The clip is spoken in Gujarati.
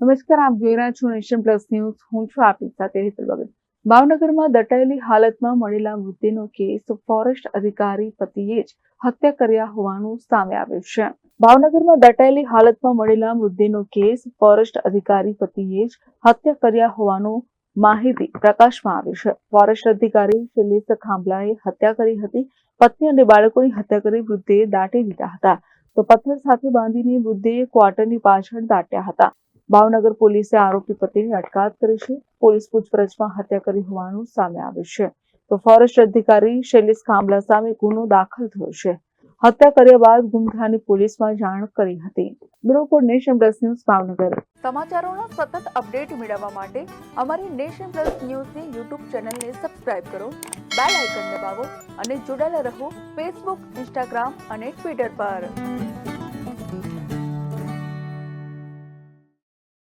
નમસ્કાર, આપ જોઈ રહ્યા છો નેશન પ્લસ ન્યૂઝ. હું છું આપની સાથે હેતલ ભગત ભાવનગરમાં દટાયેલી હાલતમાં મળેલા મૃતદેહનો કેસ ફોરેસ્ટ અધિકારી પતિએ જ હત્યા કર્યા હોવાનું સામે આવ્યું છે. ભાવનગરમાં દટાયેલી હાલતમાં મળેલા મૃતદેહનો કેસ ફોરેસ્ટ અધિકારી પતિએ જ હત્યા કર્યા હોવાનું માહિતી પ્રકાશમાં આવી છે. ફોરેસ્ટ અધિકારી શૈલેષ ખાંભલાએ હત્યા કરી હતી. પત્ની અને બાળકોની હત્યા કરી મૃતદેહ દાટી દીધા હતા. તો પથ્થર સાથે બાંધીને મૃતદેહ ક્વાર્ટરની પાછળ દાટ્યા હતા. ભાવનગર પોલીસે આરોપી પતિની અટકાયત કરી છે. પોલીસ પૂછપરછમાં હત્યા કરી હોવાનું સામે આવ્યું છે. તો ફોરેસ્ટ અધિકારી શૈલેષ ખાંભલા સામે ગુનો દાખલ થયો છે. હત્યા કર્યા બાદ ગુમથાની પોલીસમાં જાણ કરી હતી. Bureau nation plus news Bhavnagar. સમાચારોના સતત અપડેટ મેળવવા માટે અમારી નેશન પ્લસ ન્યૂઝની યુટ્યુબ ચેનલને સબસ્ક્રાઇબ કરો, બેલ આઇકન દબાવો અને જોડાયેલા રહો ફેસબુક, ઇન્સ્ટાગ્રામ અને ટ્વિટર પર.